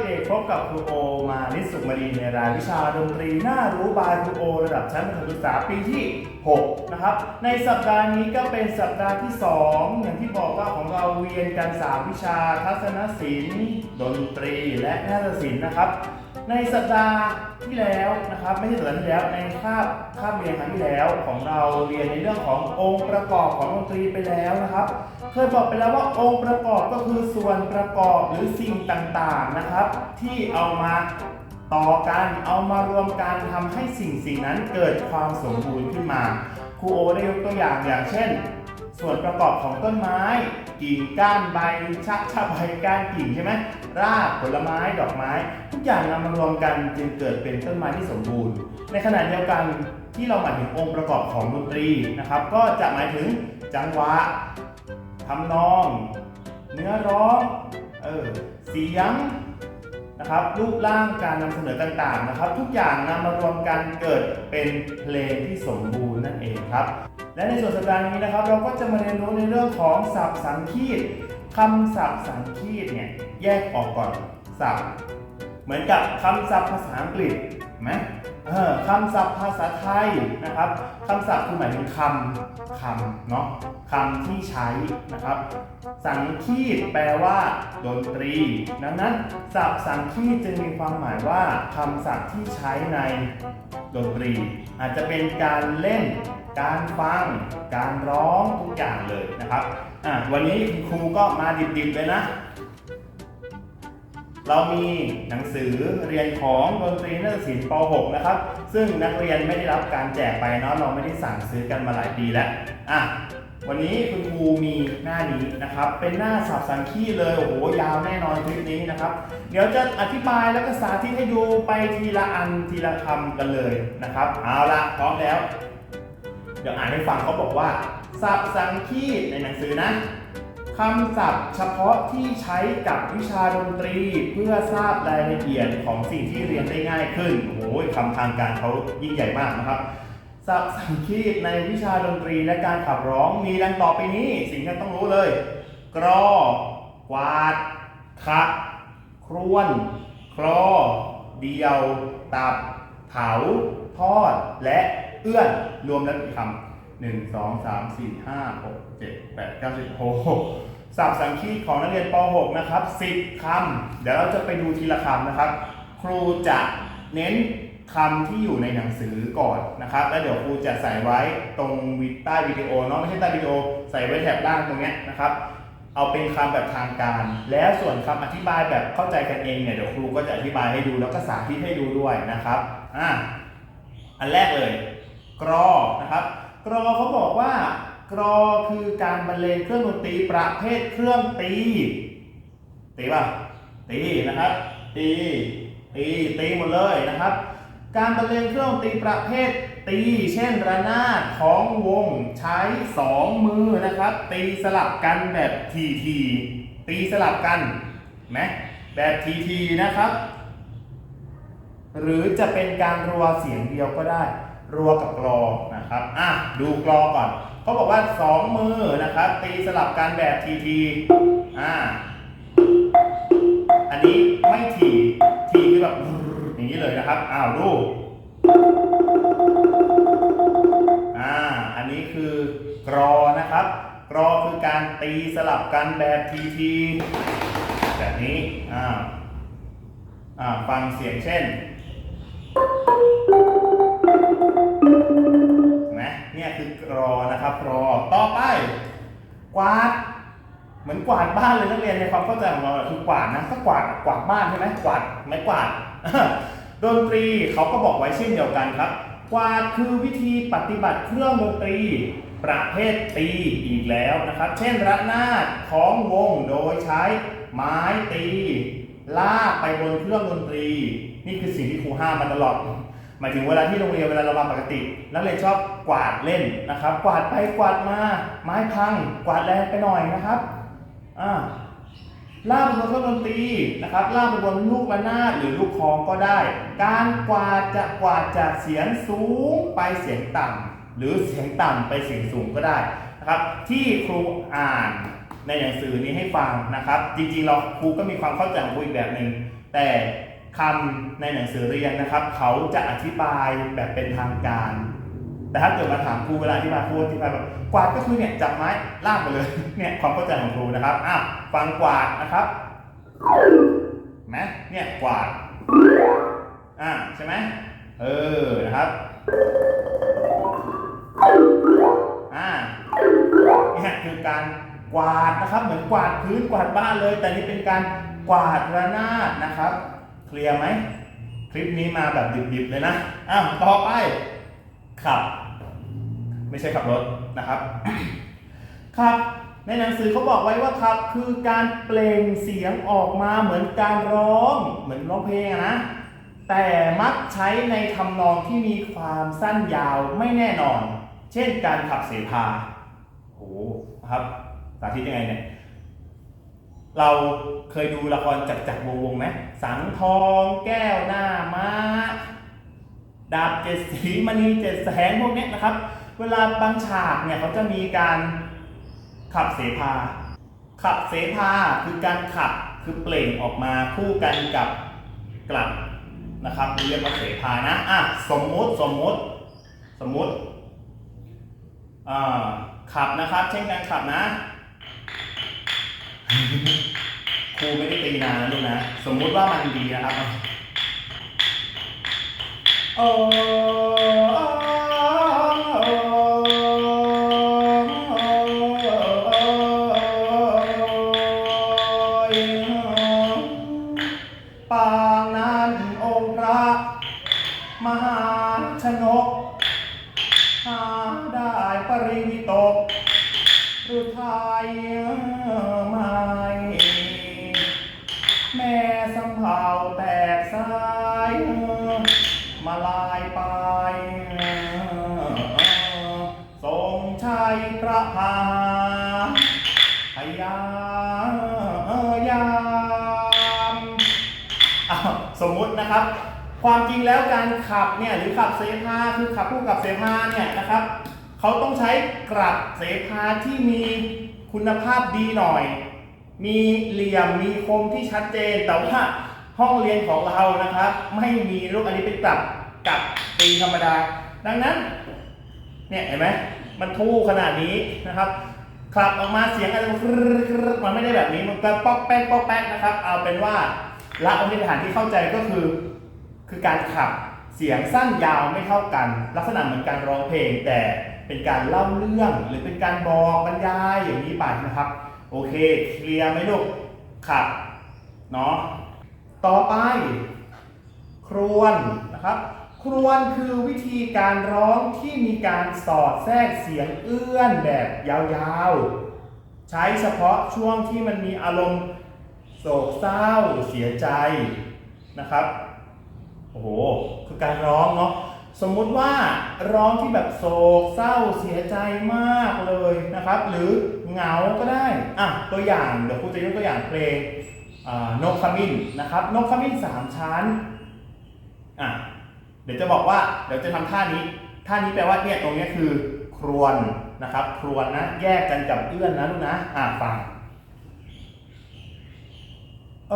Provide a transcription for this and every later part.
เด็กๆพบกับครูโอมาลิสุขมารีในรายวิชาดนตรีน่ารู้บายครูโอ ระดับชั้นประถมศึกษาปีที่ 6 นะครับ ในสัปดาห์นี้ก็เป็นสัปดาห์ที่ 2 อย่างที่บอกว่าของเราเรียนกัน 3 วิชา ทัศนศิลป์ดนตรีและนาฏศิลป์นะครับ ในสัปดาห์ที่แล้วนะครับ ไม่ใช่สัปดาห์ที่แล้วในคาบคาบเรียนครั้งที่แล้วของเราเรียนในเรื่องขององค์ประกอบของดนตรีไปแล้วนะครับ เคยบอกไปแล้วว่าองค์ประกอบก็คือส่วนประกอบหรือสิ่งต่างๆนะครับ ที่เอามา ต่อกันเอามารวมกันทำให้สิ่งสิ่งนั้นเกิดความสมบูรณ์ขึ้นมาครูโอได้ยกตัวอย่างอย่างเช่น ส่วนประกอบของต้นไม้ กิ่งก้านใบชักชะใบก้านกิ่งใช่ไหมรากผลไม้ดอกไม้ ทุกอย่างนำมารวมกันจึงเกิดเป็นต้นไม้ที่สมบูรณ์ ในขณะเดียวกันที่เราหมายถึงองค์ประกอบของดนตรีนะครับ ก็จะหมายถึงจังหวะทำนอง เนื้อร้องเออเสียง นะครับรูปร่างการนำเสนอต่างๆนะครับ ทุกอย่างนำมารวมกันเกิดเป็นเพลงที่สมบูรณ์นั่นเองครับ และในส่วนสัปดาห์นี้นะครับ เราก็จะมาเรียนรู้ในเรื่องของศัพท์สังคีตคำศัพท์สังคีตเนี่ยแยกออกก่อนศัพท์ เหมือนกับคำศัพท์ภาษาอังกฤษไหม คำศัพท์ภาษาไทยนะครับคำศัพท์คือหมายถึงคำคำเนาะคำที่ใช้นะครับ สังคีตแปลว่า ดนตรี ดังนั้นศัพท์สังคีตจึงมีความหมายว่าคำศัพท์ที่ใช้ในดนตรี อาจจะเป็นการเล่น การฟัง การร้องทุกอย่างเลยนะครับอะวันนี้คุณครูก็มาดิบๆเลยนะ เรามีหนังสือเรียนของดนตรีนาฏศิลป์ป .6 นะครับ ซึ่งนักเรียนไม่ได้รับการแจกไปเนาะเราไม่ได้สั่งซื้อกันมาหลายปีแล้วอะวันนี้คุณครูมีหน้านี้นะครับ เป็นหน้าสับสังคีเลยโอ้โหยาวแน่นอนคลิปนี้นะครับ เดี๋ยวจะอธิบายแล้วก็สาธิตให้ดูไปทีละอันทีละคำกันเลยนะครับ เอาละพร้อมแล้ว เดี๋ยวอ่านให้ฟังเขาบอกว่าสับสังคีในหนังสือนะ คำศัพท์เฉพาะที่ใช้กับวิชาดนตรีเพื่อทราบรายละเอียดของสิ่งที่เรียนได้ง่ายขึ้น โอ้โหคำทางการเขายิ่งใหญ่มากนะครับ ศัพท์สังคีตในวิชาดนตรีและการขับร้องมีดังต่อไปนี้ สิ่งที่ต้องรู้เลย กรอกวาดขะครวน คลอ เดียว ตับ เผา ทอด และเอื้อน รวมแล้วกี่คำหนึ่งสองสามสี่ห้าหก เจ็ดแปดเก้าสิบโอ้โหศัพท์สังคีตของนักเรียนป .6 นะครับ10คำเดี๋ยวเราจะไปดูทีละคำนะครับ ครูจะเน้นคำที่อยู่ในหนังสือก่อนนะครับ แล้วเดี๋ยวครูจะใส่ไว้ตรงใต้วิดีโอเนาะไม่ใช่ใต้วิดีโอ ใส่ไว้แถบล่างตรงเนี้ยนะครับ เอาเป็นคำแบบทางการ แล้วส่วนคำอธิบายแบบเข้าใจกันเองเนี่ยเดี๋ยวครูก็จะอธิบายให้ดูแล้วก็สาธิตให้ดูด้วยนะครับอะอันแรกเลย กรอนะครับ กรอเขาบอกว่า กรอคือการบรรเลงเครื่องดนตรีประเภทเครื่องตีตีป่ะตีนะครับตีตีตีหมดเลยนะครับ การบรรเลงเครื่องดนตรีประเภทตีเช่นระนาดของวงใช้สองมือนะครับ ตีสลับกันแบบทีทีตีสลับกันไหมแบบทีทีนะครับ หรือจะเป็นการรัวเสียงเดียวก็ได้ รัวกับกรอนะครับอะดูกรอก่อน เขาบอกว่าสองมือนะครับ ตีสลับกันแบบทีทีอ่า อันนี้ไม่ทีทีคือแบบอย่างนี้เลยนะครับ อ้าวดูอ่า อันนี้คือกรอนะครับ กรอคือการตีสลับกันแบบทีทีแบบนี้อ่าอ่าฟังเสียงเช่น รอนะครับรอต่อไป กวาด เหมือนกวาดบ้านเลยนักเรียนในความเข้าใจของเราคือกวาดนะก็กวาดกวาดบ้านใช่ไหมกวาดไม่กวาดดนตรีเขาก็บอกไว้เช่นเดียวกันครับกวาดคือวิธีปฏิบัติเครื่องดนตรีประเภทตีอีกแล้วนะครับ เช่นระนาดของวงโดยใช้ไม้ตี ลากไปบนเครื่องดนตรี นี่คือสิ่งที่ครูห้ามมาตลอด หมายถึงเวลาที่โรงเรียนเวลาเรามาปกติ นักเรียนชอบกวาดเล่นนะครับ กวาดไปกวาดมาไม้พัง กวาดแรงไปหน่อยนะครับอ่าลากไปบนเครื่องดนตรีนะครับลากไปบนลูกระนาดหรือลูกคองก็ได้ การกวาดจะกวาดจากเสียงสูงไปเสียงต่ำหรือเสียงต่ำไปเสียงสูงก็ได้นะครับ ที่ครูอ่านในหนังสือนี้ให้ฟังนะครับ จริงๆเราครูก็มีความเข้าใจของครูอีกแบบหนึ่งแต่ คำในหนังสือเรียนนะครับ เขาจะอธิบายแบบเป็นทางการ แต่ถ้าเกิดมาถามครูเวลาที่มาครูอธิบายแบบกวาดก็คือเนี่ยจับไม้ลากไปเลยเนี่ยความเข้าใจของครูนะครับอะฟังกวาดนะครับนไหมเนี่ยกวาดอะใช่ไหมเออนะครับอ่าเนี่ยคือการกวาดนะครับเหมือนกวาดพื้นกวาดบ้านเลย แต่นี่เป็นการกวาดระนาดนะครับ เคลียร์ไหมคลิปนี้มาแบบดิบๆเลยนะอะต่อไปขับ ไม่ใช่ขับรถนะครับขับในหนังสือเขาบอกไว้ว่าขับคือการเปล่งเสียงออกมาเหมือนการร้อง เหมือนร้องเพลงนะแต่มักใช้ในทำนองที่มีความสั้นยาวไม่แน่นอน เช่นการขับเสพาโอ้โหครับสาธิตยังไงเนี่ย เราเคยดูละครจักจักวงวงไหมสังทองแก้วหน้าม้าดาบเจ็ดสีมณีเจ็ดแสงพวกเนี้ยนะครับ เวลาบางฉากเนี่ยเขาจะมีการขับเสพาขับเสพาคือการขับคือเปล่งออกมาคู่กันกับกลับนะครับเรียกว่าเสพานะอะสมมติสมมติสมมติอ่าขับนะครับ เช่นการขับนะ ครูไม่ได้ตีนานแล้วลูกนะ สมมุติว่ามันดีนะครับโอ้ปางนั้นองค์พระมหาชนก หาได้ปริวิตกรุไทย นะครับ ความจริงแล้วการขับเนี่ยหรือขับเสพาคือขับคู่กับเสพาเนี่ยนะครับเขาต้องใช้กลับเสพาที่มีคุณภาพดีหน่อย มีเหลี่ยมมีคมที่ชัดเจน แต่ว่าห้องเรียนของเรานะครับ ไม่มีลูกอันนี้เป็นกลับกับตีธรรมดา ดังนั้นเนี่ยเห็นไหมมันทู่ขนาดนี้นะครับขับออกมาเสียงอะครึ๊ดๆมันไม่ได้แบบนี้มันก็ป๊อกแป๊กป๊อกแป๊กนะครับ เอาเป็นว่า ละอนิฐานที่เข้าใจก็คือ คือการขับเสียงสั้นยาวไม่เท่ากัน ลักษณะเหมือนการร้องเพลง แต่เป็นการเล่าเรื่องหรือเป็นการบอกบรรยายอย่างนี้ไปนะครับ โอเคเคลียร์ไหมลูกขับเนาะต่อไป ครวนนะครับ ครวนคือวิธีการร้องที่มีการสอดแทรกเสียงเอื้อนแบบยาวๆ ใช้เฉพาะช่วงที่มันมีอารมณ์ โศกเศร้าเสียใจนะครับโอ้โหคือการร้องเนาะสมมุติว่าร้องที่แบบโศกเศร้าเสียใจมากเลยนะครับ หรือเหงาก็ได้อะตัวอย่างเดี๋ยวครูจะยกตัวอย่างเพลงนกขมิ้นนะครับนกขมิ้นสามชั้นอะเดี๋ยวจะบอกว่าเดี๋ยวจะทำท่านี้ท่านี้แปลว่าเนี่ยตรงเนี้ยคือครวนนะครับ ครวนนะแยกกันกับเอื้อนนะลูกนะอะฟัง เ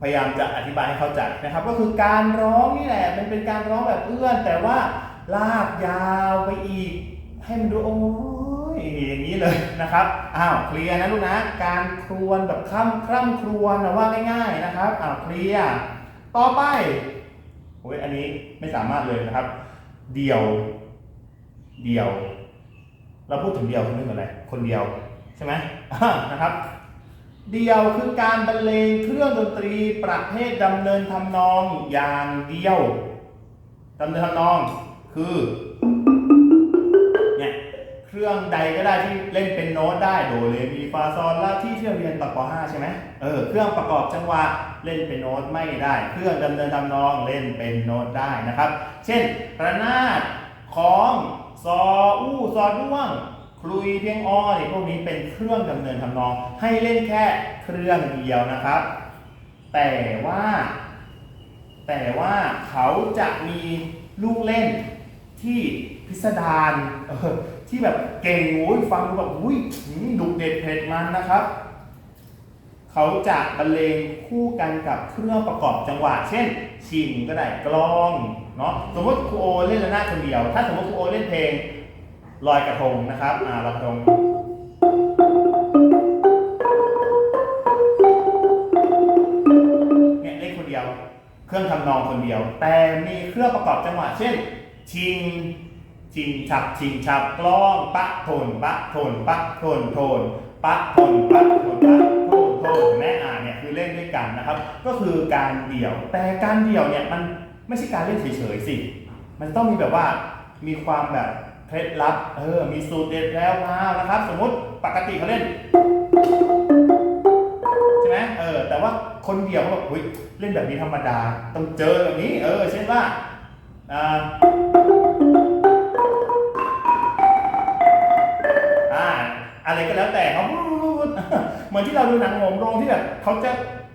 พยายามจะอธิบายให้เข้าใจนะครับ ก็คือการร้องนี่แหละมันเป็นการร้องแบบเอื้อน แต่ว่าลากยาวไปอีก ให้มันดูโอ้ยอย่างนี้เลยนะครับอ้าวเคลียร์นะลูกนะ การครวนแบบคร่ำคร่ำครวญนะว่าง่าย ๆนะครับอ้าวเคลียร์ต่อไปโอ้ยอันนี้ไม่สามารถเลยนะครับ เดี่ยว เดี่ยว เราพูดถึงเดี่ยวคือนึกถึงอะไรคนเดียวใช่ไหมนะครับ เดียวคือการบรรเลงเครื่องดนตรีประเภทดำเนินทำนองอย่างเดียวดำเนินทำนองคือเนี่ยเครื่องใดก็ได้ที่เล่นเป็นโน้ตได้โดเรมีฟาซอลลาที่เที่เราเรียนตอป .5 ใช่ไหมเออเครื่องประกอบจังหวะเล่นเป็นโน้ตไม่ได้ เครื่องดำเนินทำนองเล่นเป็นโน้ตได้นะครับ เช่นระนาดคคล้องซออู้ซอด้วง คลุยเพียงอเนี่ยพวกนี้เป็นเครื่องดำเนินทำนอง ให้เล่นแค่เครื่องเดียวนะครับ แต่ว่า แต่ว่าเขาจะมีลูกเล่นที่พิสดารที่แบบเก่งโอ้ยฟังดูแบบอุ้ยหืมดุเด็ดเผ็ดมันนะครับ เขาจะบรรเลงคู่กันกับเครื่องประกอบจังหวะ เช่น ชิงก็ได้กลองเนาะสมมติครูโอเล่นระนาดคนเดียว ถ้าสมมติครูโอเล่นเพลง ลอยกระทงนะครับอ่าลอยกระทงเนี่ยเล่นคนเดียว เครื่องทำนองคนเดียว แต่มีเครื่องประกอบจังหวะเช่น ชิง ชิงฉับ ชิงฉับกล้องปะโทนปะโทนปะโทนโทนปะโทนปะโทนปะโทนโทนแม่อ่านเนี่ยคือเล่นด้วยกันนะครับ ก็คือการเดี่ยว แต่การเดี่ยวเนี่ยมันไม่ใช่การเล่นเฉยๆสิ มันต้องมีแบบว่ามีความแบบ เคล็ดลับ เออ มีสูตรเด็ดแล้วมานะครับ สมมติปกติเขาเล่น ใช่ไหมเออ แต่ว่าคนเดียวเขาบอกอุ้ยเล่นแบบนี้ธรรมดา ต้องเจอแบบนี้ เออ เช่นว่าอ่าอ่าอะไรก็แล้วแต่เขาเหมือนที่เราดูหนังโหมโรงที่แบบเขาจะ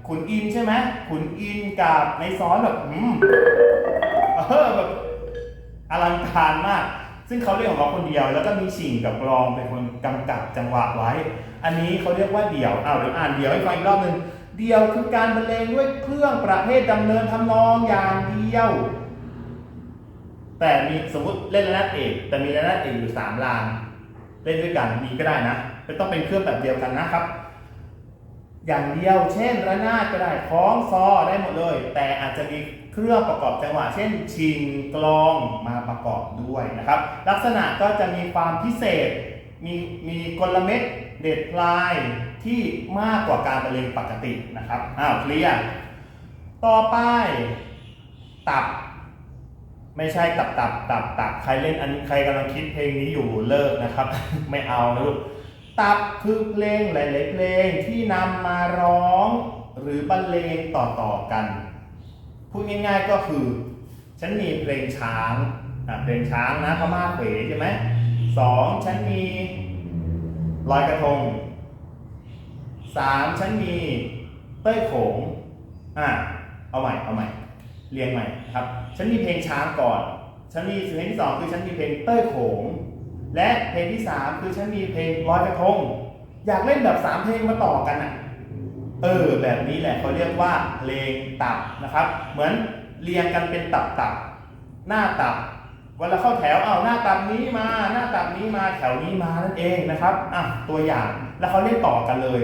ขุนอินใช่ไหมขุนอินกับในซ้อนแบบอืมเออแบบอลังการมาก ซึ่งเขาเล่นของเขาคนเดียว แล้วก็มีชิงกับกลองเป็นคนกำกับจังหวะไว้ อันนี้เขาเรียกว่าเดี่ยวอ้าวเดี๋ยวอ่านเดี่ยวให้ฟังอีกรอบหนึ่งเดี่ยวคือการบรรเลงด้วยเครื่องประเภทดำเนินทำนองอย่างเดียว แต่มีสมมติเล่นระนาดเอกแต่มีระนาดเอกอยู่สามลางเล่นด้วยกันมีก็ได้นะไม่ต้องเป็นเครื่องแบบเดียวกันนะครับ อย่างเดียวเช่นระนาดก็ได้คล้องซอได้หมดเลย แต่อาจจะมี เครื่องประกอบจังหวะเช่น ชิงกลองมาประกอบด้วยนะครับ ลักษณะก็จะมีความพิเศษ มีมีกลเม็ดเด็ดปลายที่มากกว่าการบรรเลงปกตินะครับอ้าวเคลียร์ต่อไปตับ ไม่ใช่ตับตับตับตับใครเล่นอันใครกำลังคิดเพลงนี้อยู่เลิกนะครับ ไม่เอานะลูกตับคือเพลงหลายๆเพลงที่นำมาร้องหรือบรรเลงต่อๆกัน พูดง่าย ๆก็คือ ฉันมีเพลงช้างอะเพลงช้างนะพม่าเขวใช่ไหมสองฉันมีลอยกระทงสามฉันมีเต้ยโขงอะเอาใหม่เอาใหม่เรียงใหม่ครับ ฉันมีเพลงช้างก่อน ฉันมีเพลงที่สองคือฉันมีเพลงเต้ยโขง และเพลงที่สามคือฉันมีเพลงลอยกระทง อยากเล่นแบบสามเพลงมาต่อกันอะ เออแบบนี้แหละเขาเรียกว่าเพลงตับนะครับ เหมือนเรียงกันเป็นตับตับหน้าตับเวลาเข้าแถวเอาหน้าตับนี้มา หน้าตับนี้มาแถวนี้มานั่นเองนะครับอะตัวอย่างแล้วเขาเล่นต่อกันเลย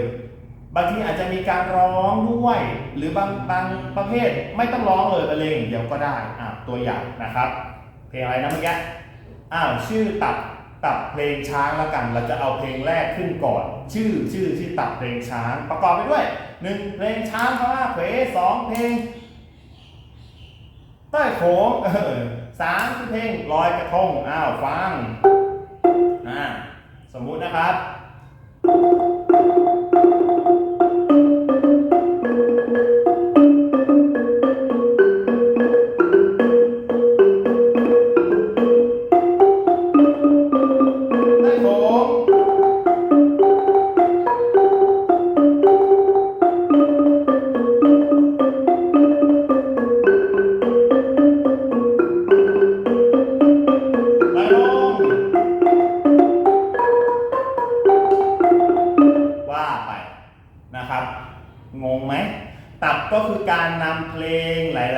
บางทีอาจจะมีการร้องด้วย หรือบางบางประเภทไม่ต้องร้องเลยบรรเลงองเดียวก็ได้อะตัวอย่างนะครับ เพลงอะไรนะเมื่อกี้อ้าวชื่อตับตับเพลงช้างแล้วกัน เราจะเอาเพลงแรกขึ้นก่อน ชื่อชื่อชื่อตับเพลงช้างประกอบไปด้วย หนึ่งเพลงช้างพม่าเขวสองเพลงใต้โขงเออสามคือเพลงลอยกระทงอ้าวฟังอ่าสมมุตินะครับ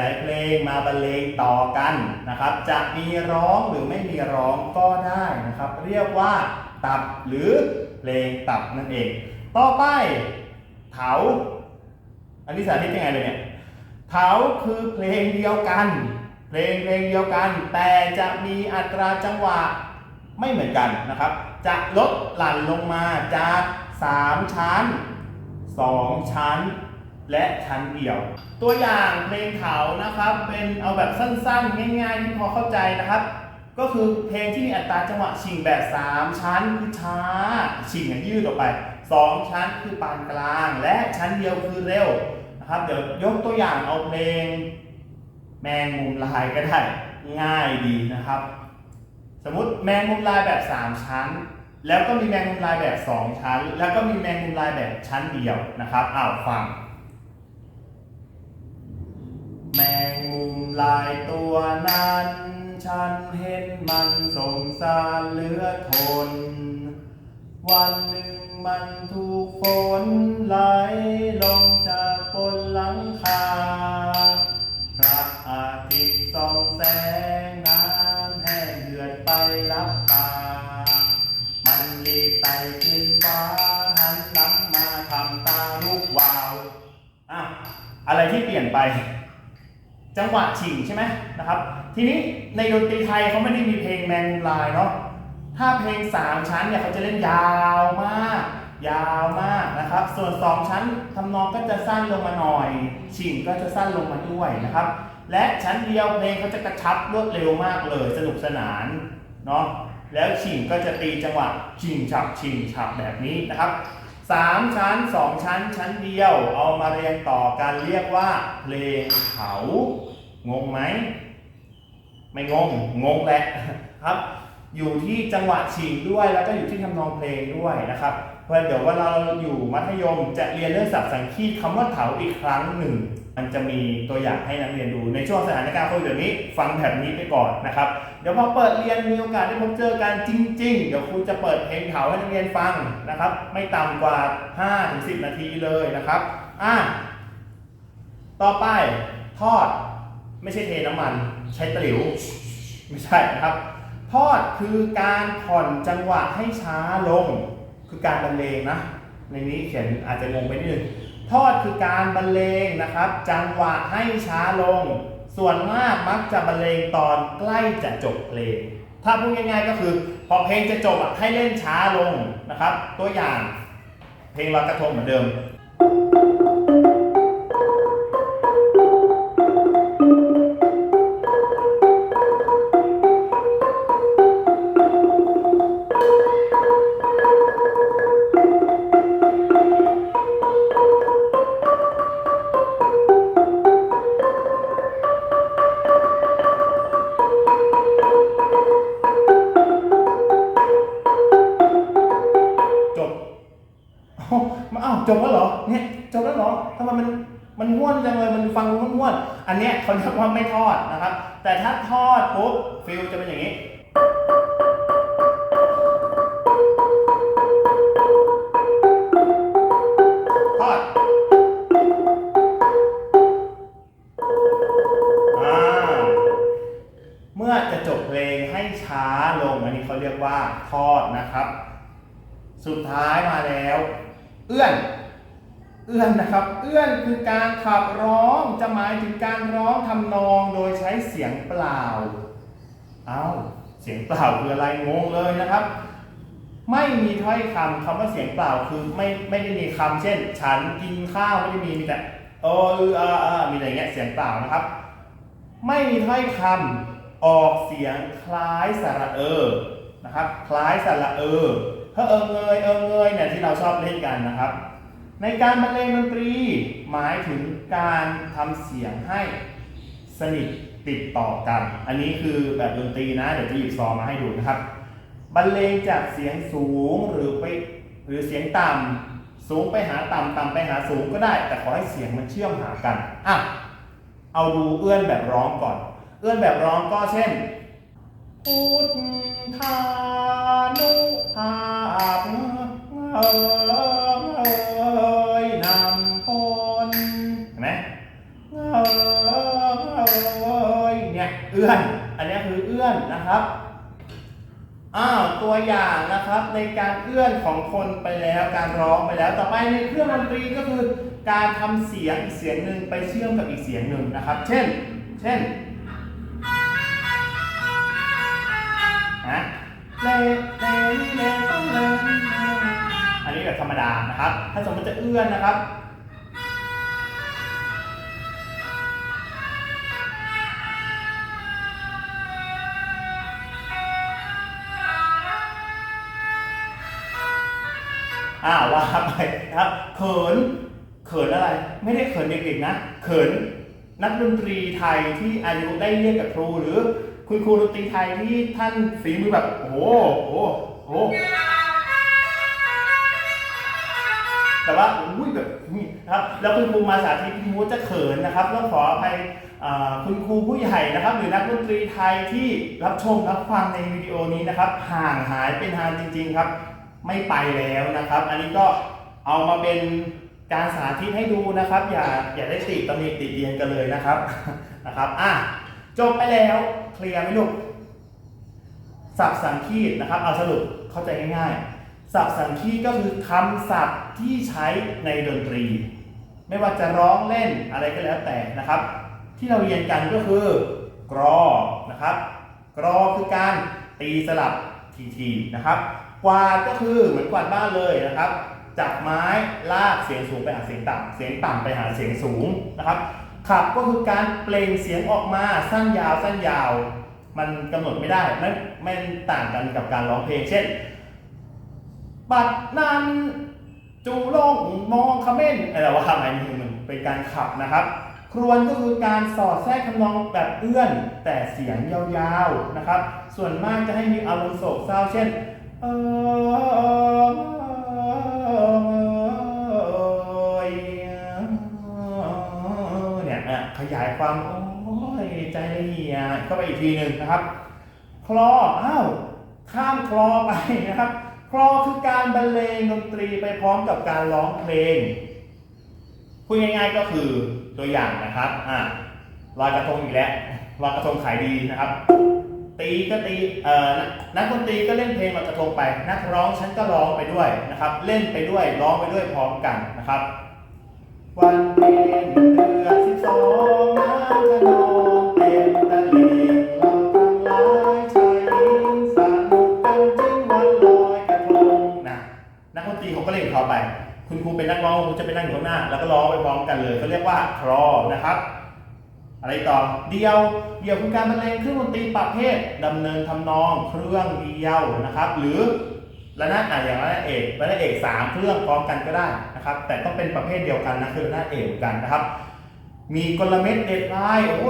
ลาย ๆ เพลงมาบรรเลงต่อกันนะครับ จะมีร้องหรือไม่มีร้องก็ได้นะครับ เรียกว่าตับหรือเพลงตับนั่นเอง ต่อไปเถาอันนี้สาธิตยังไงเลยเนี่ยเถาคือเพลงเดียวกัน เพลงเพลงเดียวกัน แต่จะมีอัตราจังหวะไม่เหมือนกันนะครับ จะลดหลั่นลงมาจาก 3 ชั้น 2 ชั้น และชั้นเดียว ตัวอย่างเพลงเถานะครับเป็นเอาแบบสั้นๆ ง่ายๆที่พอเข้าใจนะครับ ก็คือเพลงที่มีอัตราจังหวะชิงแบบ 3 ชั้นคือช้า ชิงยยืดออกไป 2 ชั้นคือปานกลาง และชั้นเดียวคือเร็วนะครับเดี๋ยวยกตัวอย่างเอาเพลง แมงมุมลายก็ได้ง่ายดีนะครับ สมมติแมงมุมลายแบบ 3 ชั้น แล้วก็มีแมงมุมลายแบบ 2 ชั้น แล้วก็มีแมงมุมลายแบบชั้นเดียวนะครับอ้าวฟัง แมงมุมลายตัวนั้น ฉันเห็นมันสงสารเหลือทน วันหนึ่งมันถูกฝนไหลลงจากบนหลังคา พระอาทิตย์ส่องแสงน้ำแห้งเดือดไปรับตา มันรีบไต่ขึ้นฟ้าหันหลังมาทำตาลูกวาวอะอะไรที่เปลี่ยนไป จังหวะฉิงใช่ไหมนะครับ ทีนี้ในดนตรีไทยเขาไม่ได้มีเพลงแมงมุมลายเนาะถ้าเพลง 3 ชั้นเนี่ยเขาจะเล่นยาวมาก ยาวมากนะครับ ส่วน 2 ชั้นทำนองก็จะสั้นลงมาหน่อยฉิงก็จะสั้นลงมาด้วยนะครับ และชั้นเดียวเพลงเขาจะกระชับรวดเร็วมากเลยสนุกสนานเนาะแล้วฉิงก็จะตีจังหวะฉิงฉับฉิงฉับแบบนี้นะครับ สามชั้นสองชั้น ชั้นเดียว เอามาเรียงต่อกันเรียกว่าเพลงเขา งงไหม ไม่งง งงแหละครับ อยู่ที่จังหวะฉิงด้วยแล้วก็อยู่ที่ทำนองเพลงด้วยนะครับ เพราะเดี๋ยวว่าเราอยู่มัธยมจะเรียนเรื่องศัพท์สังคีตคำว่าเถาอีกครั้งหนึ่ง มันจะมีตัวอย่างให้นักเรียนดูในช่วงสถานการณ์โควิดแบบนี้ ฟังแบบนี้ไปก่อนนะครับ เดี๋ยวพอเปิดเรียนมีโอกาสได้พบเจอกันจริง ๆ เดี๋ยวครูจะเปิดเพลงเถาให้นักเรียนฟังนะครับ ไม่ต่ำกว่า 5-10 นาทีเลยนะครับอะต่อไปทอดไม่ใช่เทน้ำมัน ใช้ตะหลิว ไม่ใช่นะครับ ทอดคือการผ่อนจังหวะให้ช้าลง คือการบรรเลงนะ ในนี้เขียนอาจจะงงไปนิดนึง ทอดคือการบรรเลงนะครับ จังหวะให้ช้าลง ส่วนมากมักจะบรรเลงตอนใกล้จะจบเพลง ถ้าพูดง่ายๆก็คือ พอเพลงจะจบให้เล่นช้าลงนะครับ ตัวอย่างเพลงลอยกระทงเหมือนเดิม ช้าลง อันนี้เขาเรียกว่าทอดนะครับ สุดท้ายมาแล้ว เอื้อน เอื้อนนะครับ เอื้อนคือการขับร้องจะหมายถึงการร้องทำนองโดยใช้เสียงเปล่า เอา้าเสียงเปล่าคืออะไรงงเลยนะครับ ไม่มีถ้อยคำคำว่าเสียงเปล่าคือไม่ไม่ได้มีคำเช่น ฉันกินข้าวไม่ได้มีมีแต่เออเออเออมีอะไรเงี้ยเสียงเปล่านะครับ ไม่มีถ้อยคำ ออกเสียงคล้ายสระเออนะครับ คล้ายสระเออถ้าเออเงยเออเงยเนี่ยที่เราชอบเล่นกันนะครับ ในการบรรเลงดนตรีหมายถึงการทำเสียงให้สนิทติดต่อกัน อันนี้คือแบบดนตรีนะ เดี๋ยวจะหยิบซองมาให้ดูนะครับ บรรเลงจากเสียงสูงหรือไปหรือเสียงต่ำสูงไปหาต่ำต่ำไปหาสูงก็ได้ แต่ขอให้เสียงมันเชื่อมหากันอะเอาดูเอื้อนแบบร้องก่อน เอื้อนแบบร้องก็เช่นพุทธานุภาพเอ่ยนำพลเห็นไหมเอ่ยเนี่ยเอื้อน อันนี้คือเอื้อนนะครับอ้าวตัวอย่างนะครับในการเอื้อนของคนไปแล้วการร้องไปแล้ว ต่อไปในเครื่องดนตรีก็คือ การทำเสียงอีเสียงหนึ่งไปเชื่อมกับอีกเสียงหนึ่งนะครับ เช่น เช่น นะเลเลเลต้องเลอันนี้แบบธรรมดานะครับ ถ้าสมมติจะเอื้อนนะครับอ่าว่าไปนะครับเขินเขินอะไร ไม่ได้เขินเด็กๆนะ เขินนักดนตรีไทยที่อายุได้เรียกกับครูหรือ คุณครูดนตรีไทยที่ท่านฝีมือแบบโอ้โหโอ้โหแต่ว่าอุ้ยแบบนี่นะครับ แล้วคุณครูมาสาธิตมูจะเขินนะครับต้องขออภัยคุณครูผู้ใหญ่นะครับ หรือนักดนตรีไทยที่รับชมรับฟังในวิดีโอนี้นะครับ ห่างหายเป็นทางจริง ๆครับ ไม่ไปแล้วนะครับ อันนี้ก็เอามาเป็นการสาธิตให้ดูนะครับ อย่าอย่าได้ติดตำหนิติดเตียนกันเลยนะครับนะครับอะจบไปแล้ว เคลียร์ไหมลูกศัพท์สังคีตนะครับ เอาสรุปเข้าใจง่ายๆศัพท์สังคีตก็คือคำศัพท์ที่ใช้ในดนตรี ไม่ว่าจะร้องเล่นอะไรก็แล้วแต่นะครับ ที่เราเรียนกันก็คือกรอนะครับ กรอคือการตีสลับทีๆนะครับ กวาดก็คือเหมือนกวาดบ้านเลยนะครับจับไม้ลากเสียงสูงไปหาเสียงต่ำเสียงต่ำไปหาเสียงสูงนะครับ ขับก็คือการเปล่งเสียงออกมาสั้นยาวสั้นยาว มันกำหนดไม่ได้ไม่ไม่ต่างกันกับการร้องเพลง เช่น บัดนั้นจูลงมองคำเม่นอะไรว่าอะไรนี่มันเป็นการขับนะครับ ครวนก็คือการสอดแทรกทำนองแบบเอื้อน แต่เสียงยาวๆนะครับ ส่วนมากจะให้มีอารมณ์โศกเศร้าเช่น เออ ขยายความโอ้ยใจละเอียดเข้าไปอีกทีหนึ่งนะครับ คลออ้าวข้ามคลอไปนะครับคลอคือการบรรเลงดนตรีไปพร้อมกับการร้องเพลงพูดง่ายๆก็คือตัวอย่างนะครับอะลอยกระทงอีกแล้วลอยกระทงขายดีนะครับ ตีก็ตีเอ่อนักดนตรีก็เล่นเพลงลอยกระทงไป นักร้องฉันก็ร้องไปด้วยนะครับ เล่นไปด้วยร้องไปด้วยพร้อมกันนะครับ วันเพ็ญเคุณครูเป็นนักร้องคุณจะไปนั่งอยู่ข้างหน้า แล้วก็ร้องไปพร้อมกันเลยเขาเรียกว่าครอนะครับ อะไรต่อเดียวเดียวคือการบรรเลงเครื่องดนตรีประเภทดำเนินทำนองเครื่องเดียวนะครับ หรือระนาดอะอย่างระนาดเอกระนาดเอกสามเครื่องพร้อมกันก็ได้นะครับ แต่ต้องเป็นประเภทเดียวกันนะคือระนาดเอกเหมือนกันนะครับ มีกลเม็ดเด็ดลายโอ้โห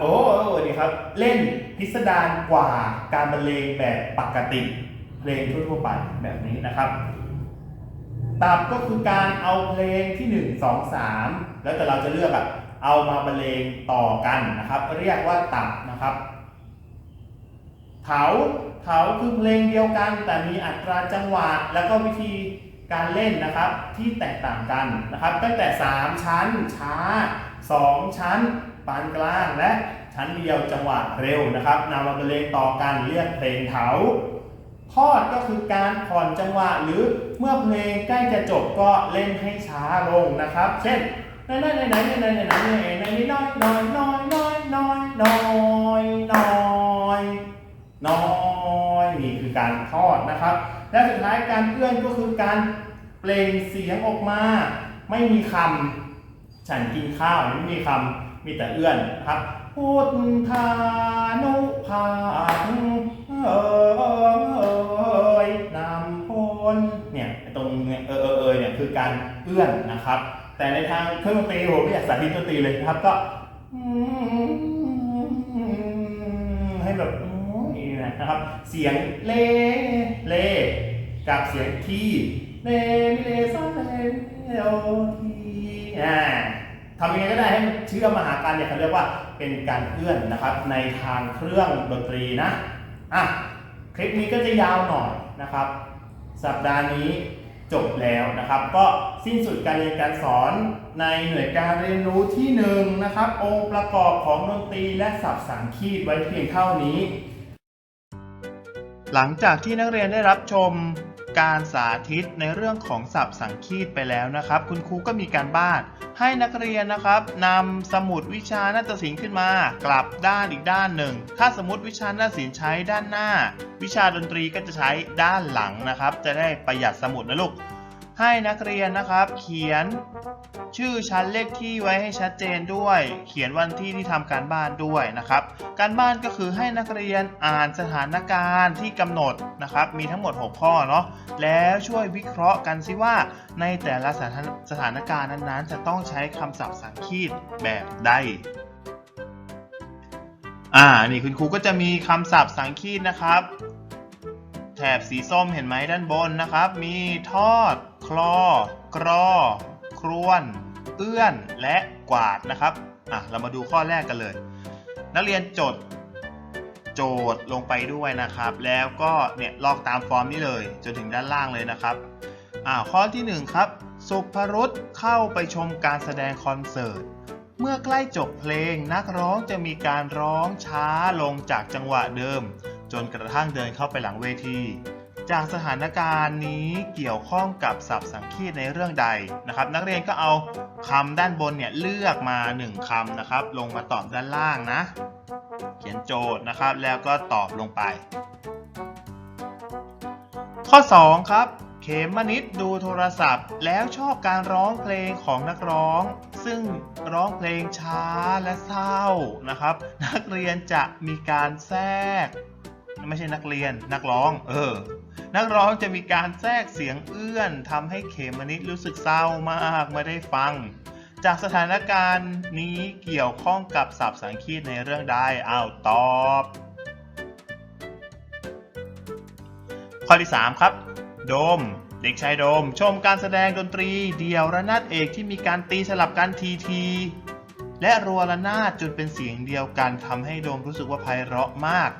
โอ้โหดีครับ เล่นพิสดารกว่าการบรรเลงแบบปกติเพลงทั่วๆไปแบบนี้นะครับ ตับก็คือการเอาเพลงที่ 1 2 3 แล้วแต่เราจะเลือกอะเอามาบรรเลงต่อกันนะครับ เรียกว่าตับนะครับเถาเถาคือเพลงเดียวกัน แต่มีอัตราจังหวะ แล้วก็วิธีการเล่นนะครับที่แตกต่างกันนะครับ ตั้งแต่ 3 ชั้นช้า 2 ชั้น ปานกลางและชั้นเดียวจังหวะเร็วนะครับนำมาบรรเลงต่อกันเรียกเพลงเถา ทอดก็คือการผ่อนจังหวะหรือเมื่อเพลงใกล้จะจบก็เล่นให้ช้าลงนะครับ เช่นไหนไหนไหนไหนไหนไหนไหนไหนไหนน้อยน้อยน้อยน้อยน้อยน้อยน้อยน้อยนี่คือการทอดนะครับ และสุดท้ายการเอื้อนก็คือการเปล่งเสียงออกมา ไม่มีคำฉันกินข้าวไม่มีคำมีแต่เอื้อนครับพุทธานุ การเอื้อนนะครับ แต่ในทางเครื่องดนตรีผมไม่อยากสาธิตดนตรีเลยนะครับก็ให้แบบโอ้นะครับ เสียงเลเลกับเสียงทีเลมิเลซาเลโอทีอ่าทำยังไงก็ได้ให้เชื่อมมาหากันเนี่ยเขาเรียกว่าเป็นการเอื้อนนะครับในทางเครื่องดนตรีนะอะคลิปนี้ก็จะยาวหน่อยนะครับ สัปดาห์นี้ จบแล้วนะครับ ก็สิ้นสุดการเรียนการสอนในหน่วยการเรียนรู้ที่หนึ่งนะครับ องค์ประกอบของดนตรีและศัพท์สังคีตไว้เพียงเท่านี้ หลังจากที่นักเรียนได้รับชม การสาธิตในเรื่องของศัพท์สังคีตไปแล้วนะครับ คุณครูก็มีการบ้าน ให้นักเรียนนะครับนำสมุดวิชานาฏศิลป์ขึ้นมา กลับด้านอีกด้านหนึ่ง ถ้าสมมติวิชานาฏศิลป์ใช้ด้านหน้า วิชาดนตรีก็จะใช้ด้านหลังนะครับ จะได้ประหยัดสมุดนะลูก ให้นักเรียนนะครับ เขียนชื่อชั้นเลขที่ไว้ให้ชัดเจนด้วย เขียนวันที่ที่ทำการบ้านด้วยนะครับ การบ้านก็คือให้นักเรียนอ่านสถานการณ์ที่กำหนดนะครับ มีทั้งหมด 6 ข้อเนาะแล้วช่วยวิเคราะห์กันซิว่า ในแต่ละสถานสถานการณ์นั้นๆ จะต้องใช้คำศัพท์สังคีตแบบใดอ่านี่คุณครูก็จะมีคำศัพท์สังคีตนะครับ บสีส้มเห็นไหมด้านบนนะครับ มีทอด คลอ กรอ ครวน เอื้อน และกวาดนะครับ อะ เรามาดูข้อแรกกันเลย นักเรียนจดโจทย์ลงไปด้วยนะครับ แล้วก็เนี่ยลอกตามฟอร์มนี้เลย จนถึงด้านล่างเลยนะครับอ่าข้อที่หนึ่งครับ สุภรุษเข้าไปชมการแสดงคอนเสิร์ต เมื่อใกล้จบเพลงนักร้องจะมีการร้องช้าลงจากจังหวะเดิม จนกระทั่งเดินเข้าไปหลังเวที จากสถานการณ์นี้เกี่ยวข้องกับศัพท์สังคีตในเรื่องใดนะครับ นักเรียนก็เอาคำด้านบนเนี่ยเลือกมา 1คำนะครับ ลงมาตอบด้านล่างนะ เขียนโจทย์นะครับ แล้วก็ตอบลงไป ข้อ 2 ครับเขมนิดดูโทรศัพท์ แล้วชอบการร้องเพลงของนักร้อง ซึ่งร้องเพลงช้าและเศร้านะครับ นักเรียนจะมีการแทรก ไม่ใช่นักเรียนนักร้อง เออ นักร้องจะมีการแทรกเสียงเอื้อนทำให้เขมนิดรู้สึกเศร้ามากเมื่อได้ฟัง จากสถานการณ์นี้เกี่ยวข้องกับศัพท์สังคีตในเรื่องใดอ้าวตอบ ข้อที่ 3 ครับ โดมเด็กชายโดม ชมการแสดงดนตรี เดี่ยวระนาดเอกที่มีการตีสลับกันทีทีและรัวระนาดจนเป็นเสียงเดียวกันทำให้โดมรู้สึกว่าไพเราะมาก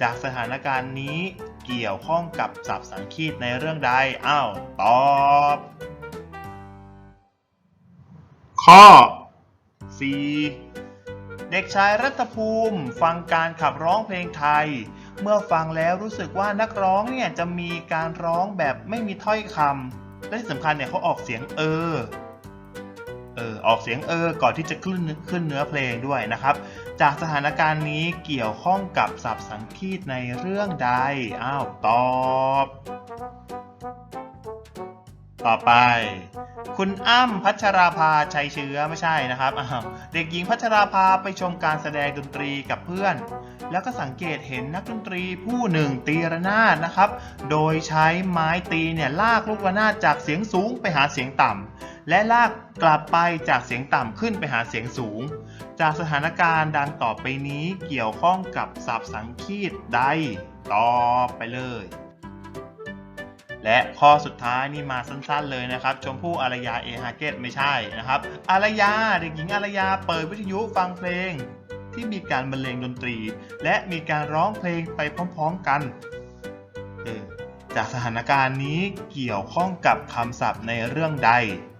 จากสถานการณ์นี้เกี่ยวข้องกับศัพท์สังคีตในเรื่องใด อ้าว ตอบ ข้อ 4 เด็กชายรัตภูมิฟังการขับร้องเพลงไทย เมื่อฟังแล้วรู้สึกว่านักร้องเนี่ยจะมีการร้องแบบไม่มีถ้อยคำและที่สำคัญเนี่ยเขาออกเสียงเออ เออ ออกเสียงเออ ก่อนที่จะขึ้นขึ้นเนื้อเพลงด้วยนะครับ จากสถานการณ์นี้เกี่ยวข้องกับศัพท์สังคีตในเรื่องใด อ้าว ตอบ ต่อไป คุณอ้ำพัชราภาชัยเชื้อไม่ใช่นะครับอ้าวเด็กหญิงพัชราภาไปชมการแสดงดนตรีกับเพื่อน แล้วก็สังเกตเห็นนักดนตรีผู้หนึ่งตีระนาดนะครับ โดยใช้ไม้ตีเนี่ยลากลูกระนาดจากเสียงสูงไปหาเสียงต่ำ และลากกลับไปจากเสียงต่ำขึ้นไปหาเสียงสูง จากสถานการณ์ดังต่อไปนี้เกี่ยวข้องกับศัพท์สังคีตใดตอบไปเลย และข้อสุดท้ายนี่มาสั้นๆเลยนะครับ ชมพู่อารยาเอฮาเกตไม่ใช่นะครับ อารยาเด็กหญิงอารยาเปิดวิทยุฟังเพลง ที่มีการบรรเลงดนตรี และมีการร้องเพลงไปพร้อมๆกันเออ จากสถานการณ์นี้เกี่ยวข้องกับคำศัพท์ในเรื่องใด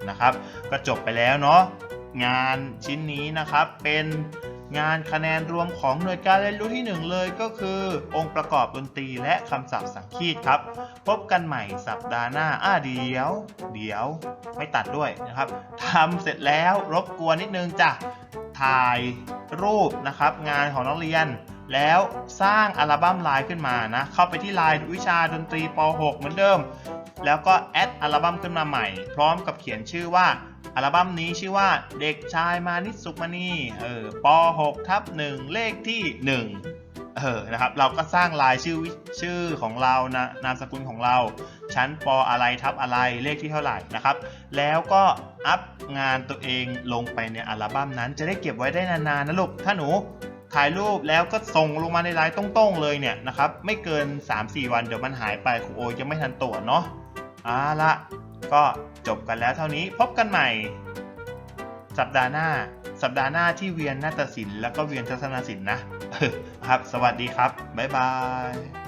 นะครับ ก็จบไปแล้วเนาะงานชิ้นนี้นะครับเป็นงานคะแนนรวมของหน่วยการเรียนรู้ที่หนึ่งเลยก็คือ องค์ประกอบดนตรีและคำศัพท์สังคีตครับ พบกันใหม่สัปดาห์หน้าอ่าเดี๋ยว เดี๋ยว ไม่ตัดด้วยนะครับทำเสร็จแล้วรบกวนนิดนึงจ้ะถ่ายรูปนะครับ งานของนักเรียน แล้วสร้างอัลบั้มไลน์ขึ้นมานะ เข้าไปที่ไลน์วิชาดนตรีป .6 เหมือนเดิม แล้วก็แอดอัลบั้มขึ้นมาใหม่ พร้อมกับเขียนชื่อว่าอัลบั้มนี้ชื่อว่าเด็กชายมานิสุขมณีเออป .6 ทับ1เลขที่ 1เออ นะครับ เราก็สร้างลายชื่อชื่อของเรานะนามสกุลของเรา ชั้นปอะไรทับอะไร เลขที่เท่าไหร่นะครับ แล้วก็อัพงานตัวเองลงไปในอัลบั้มนั้น จะได้เก็บไว้ได้นานๆนะลูก ถ้าหนู ถ่ายรูปแล้วก็ส่งลงมาในไลน์ตรงๆเลยเนี่ยนะครับไม่เกิน 3-4 วันเดี๋ยวมันหายไปครูโอจะไม่ทันตรวจเนาะเอาละก็จบกันแล้วเท่านี้พบกันใหม่ สัปดาห์หน้า สัปดาห์หน้าที่เวียนนาฏศิลป์แล้วก็เวียนทัศนศิลป์นะครับ สวัสดีครับ บ๊ายบาย